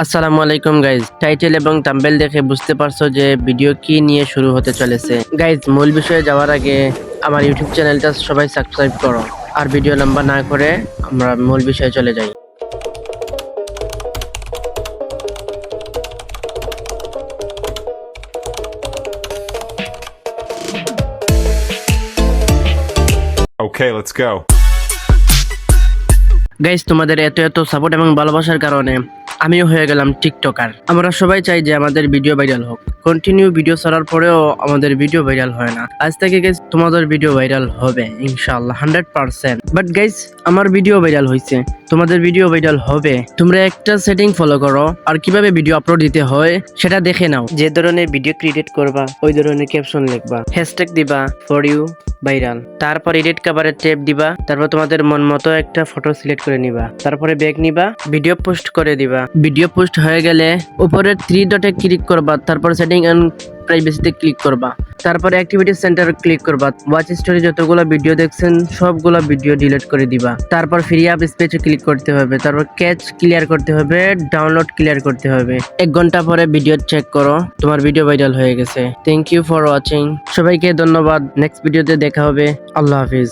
আসসালামু আলাইকুম guys title এবং তাম্বেল দেখে বুঝতে পারছ যে ভিডিও কি নিয়ে শুরু হতে চলেছে। গাইজ মূল বিষয়ে যাওয়ার আগে আমার ইউটিউব চ্যানেলটা সবাই সাবস্ক্রাইব করো। আর ভিডিও লম্বা না করে আমরা মূল বিষয়ে চলে যাই। Okay, let's go. গাইজ তোমাদের এত এত সাপোর্ট এবং ভালোবাসার কারণে আমিও হয়ে গেলাম টিকটকার। আমরা সবাই চাই যে আমাদের ভিডিও ভাইরাল হোক। কন্টিনিউ ভিডিও ছাড়ার পরেও আমাদের ভিডিও ভাইরাল হয় না। আজ থেকে গাইজ তোমাদের ভিডিও ভাইরাল হবে ইনশাআল্লাহ হান্ড্রেড পার্সেন্ট বাট গাইজ আমার ভিডিও ভাইরাল হয়েছে তোমাদের ভিডিও ভাইরাল হবে। তোমরা একটা সেটিং ফলো করো আর কীভাবে ভিডিও আপলোড দিতে হয় সেটা দেখে নাও। যে ধরনের ভিডিও ক্রিয়েট করবা ওই ধরনের ক্যাপশন লিখবা। হ্যাশট্যাগ দিবা ফর ইউ ভাইরাল তারপর এডিট কাভারে টেপ দিবা তারপর তোমাদের মন মতো একটা ফটো সিলেক্ট করে নিবা। তারপরে ব্যাগ নিবা ভিডিও পোস্ট করে দিবা। ভিডিও পোস্ট হয়ে গেলে উপরে থ্রি ডটে ক্লিক করবা তারপর সেটিং এন্ড প্রাইভেসিতে ক্লিক করবা। তারপরে অ্যাক্টিভিটি সেন্টার ক্লিক করবা। ওয়াচ স্টোরি যতগুলো ভিডিও দেখছেন, সবগুলো ভিডিও ডিলিট করে দিবা। তারপর ফ্রি অ্যাপ স্পেসে ক্লিক করতে হবে। তারপর ক্যাচ ক্লিয়ার করতে হবে ডাউনলোড ক্লিয়ার করতে হবে। এক ঘণ্টা পরে ভিডিও চেক করো, তোমার ভিডিও ভাইরাল হয়ে গেছে। থ্যাংক ইউ ফর ওয়াচিং সবাইকে ধন্যবাদ। নেক্সট ভিডিওতে দেখা হবে। আল্লাহ হাফিজ।